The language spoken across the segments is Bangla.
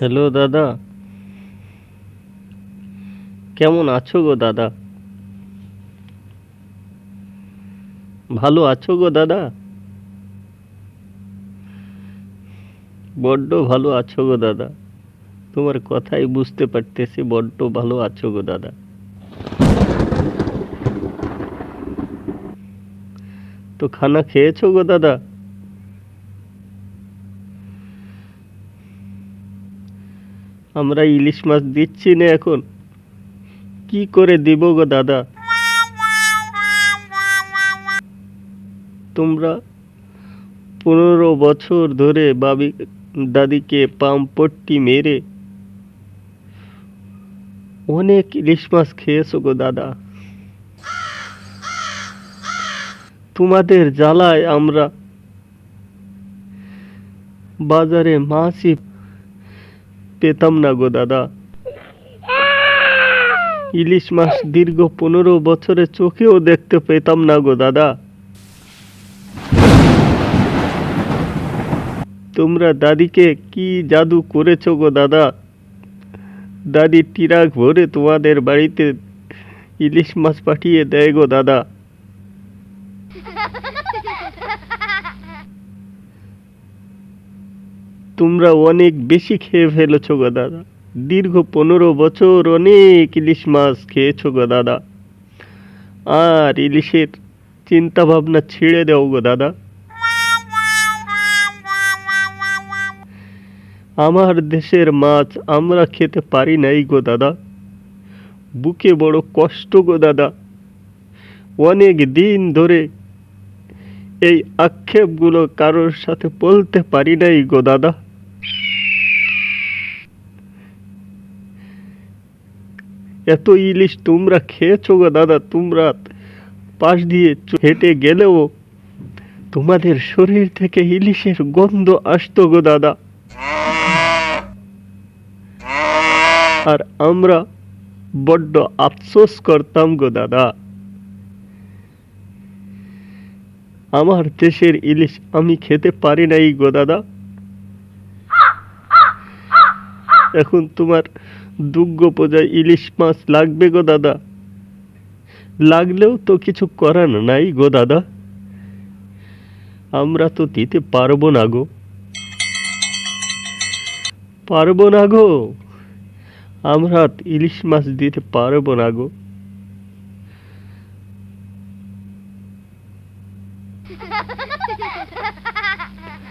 হ্যালো দাদা। কেমন আছো গো, দাদা? ভালো আছো গো, দাদা? বড্ড ভালো আছো গো, দাদা। তোমার কথাই বুঝতে পারতেছি, বড্ড ভালো আছো গো, দাদা। তো খানা খেয়েছো গো, দাদা? আমরা ইলিশ মাছ দিচ্ছি না এখন। কি করে দিব গো দাদা? তোমরা পনেরো বছর ধরে বাবি দাদিকে পাম্পট্টি মেরে অনেক ইলিশ মাছ খেয়েছো গো দাদা। তোমাদের জ্বালায় আমরা বাজারে মাছই পেতাম না গো দাদা। ইলিশ মাছ দীর্ঘ পনেরো বছরে চোখেও দেখতে পেতাম না গো দাদা। তোমরা দাদিকে কি জাদু করেছ গো দাদা? দাদি টিরাক ভরে তোমাদের বাড়িতে ইলিশ মাছ পাঠিয়ে দেয় গো দাদা। তোমরা অনেক বেশি খেয়ে ফেলেছো গো দাদা। দীর্ঘ পনেরো বছর অনেক ইলিশ মাছ খেয়েছো গো দাদা। আর ইলিশের চিন্তা ভাবনা ছেড়ে দাও গো দাদা। আমার দেশের মাছ আমরা খেতে পারি নাই গো দাদা। বুকে বড় কষ্ট গো দাদা। অনেক দিন ধরে এই আক্ষেপগুলো কারোর সাথে বলতে পারি নাই গো দাদা। এত ইলিশ তোমরা খেয়েছো গো দাদা, তোমরা পাশ দিয়ে হেঁটে গেলেও তোমাদের শরীর থেকে ইলিশের গন্ধ আসতো গো দাদা। আর আমরা বড্ড আফসোস করতাম গো দাদা। আমার দেশের ইলিশ আমি খেতে পারি নাই গো দাদা। এখন তোমার দুর্গ পূজায় ইলিশ মাছ লাগবে গো দাদা। লাগলেও তো কিছু করার নাই গো দাদা। আমরা তো দিতে পারব না গো। পারব না গো। আমরা ইলিশ মাছ দিতে পারব না গো।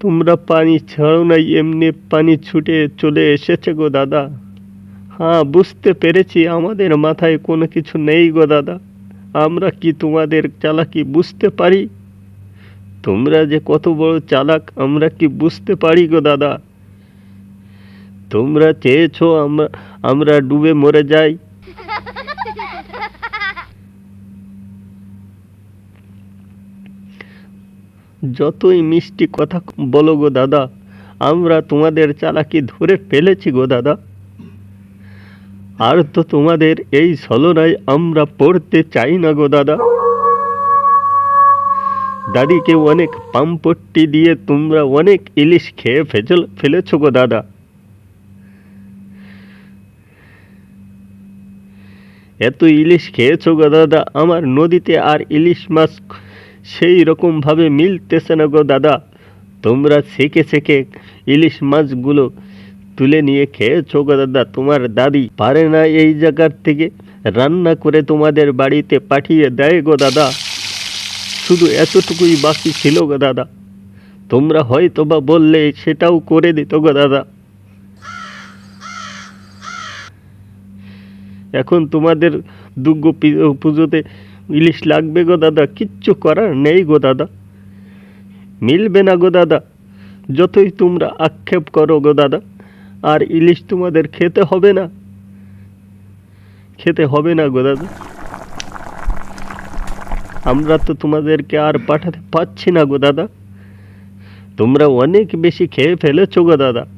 তোমরা পানি ছাড়ো নাই, এমনি পানি ছুটে চলে এসেছে গো দাদা। হ্যাঁ বুঝতে পেরেছি, আমাদের মাথায় কোনো কিছু নেই গো দাদা। আমরা কি তোমাদের চালাকি বুঝতে পারি? তোমরা যে কত বড় চালাক, আমরা কি বুঝতে পারি গো দাদা? তোমরা চেয়েছো আমরা আমরা ডুবে মরে যাই। যতই মিষ্টি কথা বলো গো দাদা, আমরা তোমাদের চালাকি ধরে ফেলেছি গো দাদা। আর তো তোমাদের এই ছলনায় আমরা পড়তে চাই না গো দাদা। দাদিকে অনেক পাম্পট্টি দিয়ে তোমরা অনেক ইলিশ খেয়ে ফেচল ফেলেছো গো দাদা। এত ইলিশ খেয়েছো গো দাদা, আমার নদীতে আর ইলিশ মাছ সেই রকম ভাবে মিলতেছে না গো দাদা। তোমরা সেকে সেকে ইলিশ মাছগুলো তুলে নিয়ে খেয়েছো গো দাদা, তোমার দাদি। পারে না এই জায়গার থেকে রান্না করে তোমাদের বাড়িতে পাঠিয়ে দেয় গো দাদা। শুধু এতটুকুই বাকি ছিল গো দাদা। তোমরা হয়তো বা বললে সেটাও করে দিত গো দাদা। এখন তোমাদের দুর্গ পুজোতে ইলিশ লাগবে গো দাদা, কিচ্ছু করার নেই গো দাদা। মিলবে না গো দাদা, যতই তোমরা আক্ষেপ করো গো দাদা, আর ইলিশ তোমাদের খেতে হবে না। খেতে হবে না গো দাদা। আমরা তো তোমাদেরকে আর পাঠাতে পারছি না গো দাদা। তোমরা অনেক বেশি খেয়ে ফেলেছো গো দাদা।